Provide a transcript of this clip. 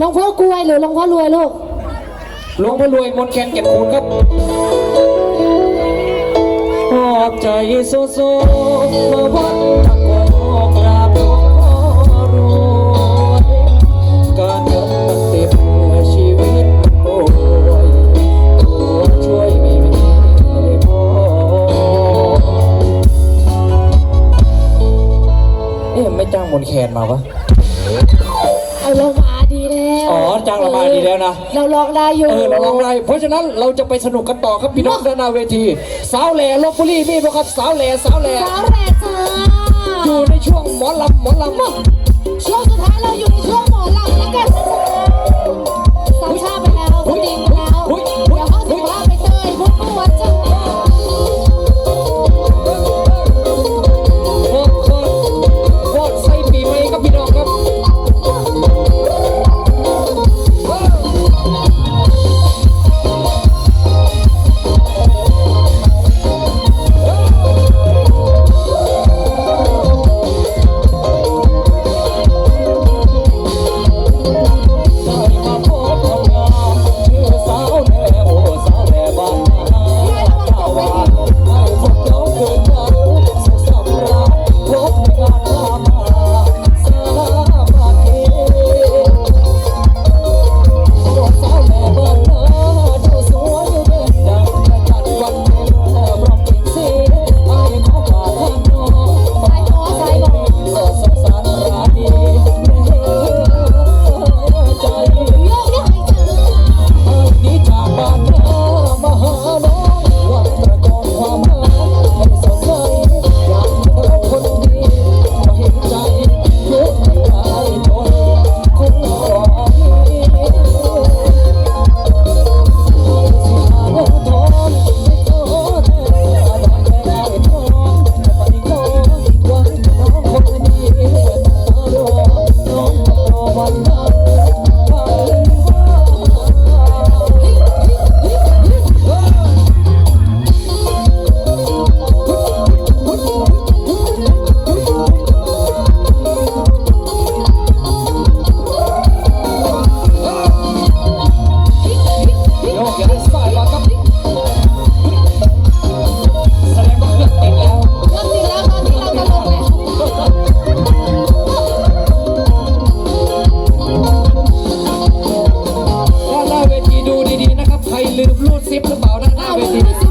หลวงพ่อกล้วยหรือหลวงพ่อรวยลูก หลวงพ่อรวยมนต์แคนเก็บคูณครับขอบใจโซโซมาวัดตะโกกราบหลวงพ่อรวยการเงินมันเต็มชีวิตโอ้ยตัวช่วยไม่มีเลยพอเอ๊ะไม่จ้างมนต์แคนมาวะ เอาเรามาดีแล้ว อ๋อจ้างเรามาดีแล้วนะ เราลองได้อยู่เออเราลองได้เพราะฉะนั้นเราจะไปสนุกกันต่อครับพี่น้องด้านหน้าเวที สาวแหล่ลบบุรีนี่พวกครับสาวแหล่สาวแหล่สาวแหล่จ้าอยู่ในช่วงหมอลำหมอลำช่วงสุดท้ายเราอยู่ในช่วงหมอลำแล้วกันนะจ๊ะ บาๆด้านหน้ว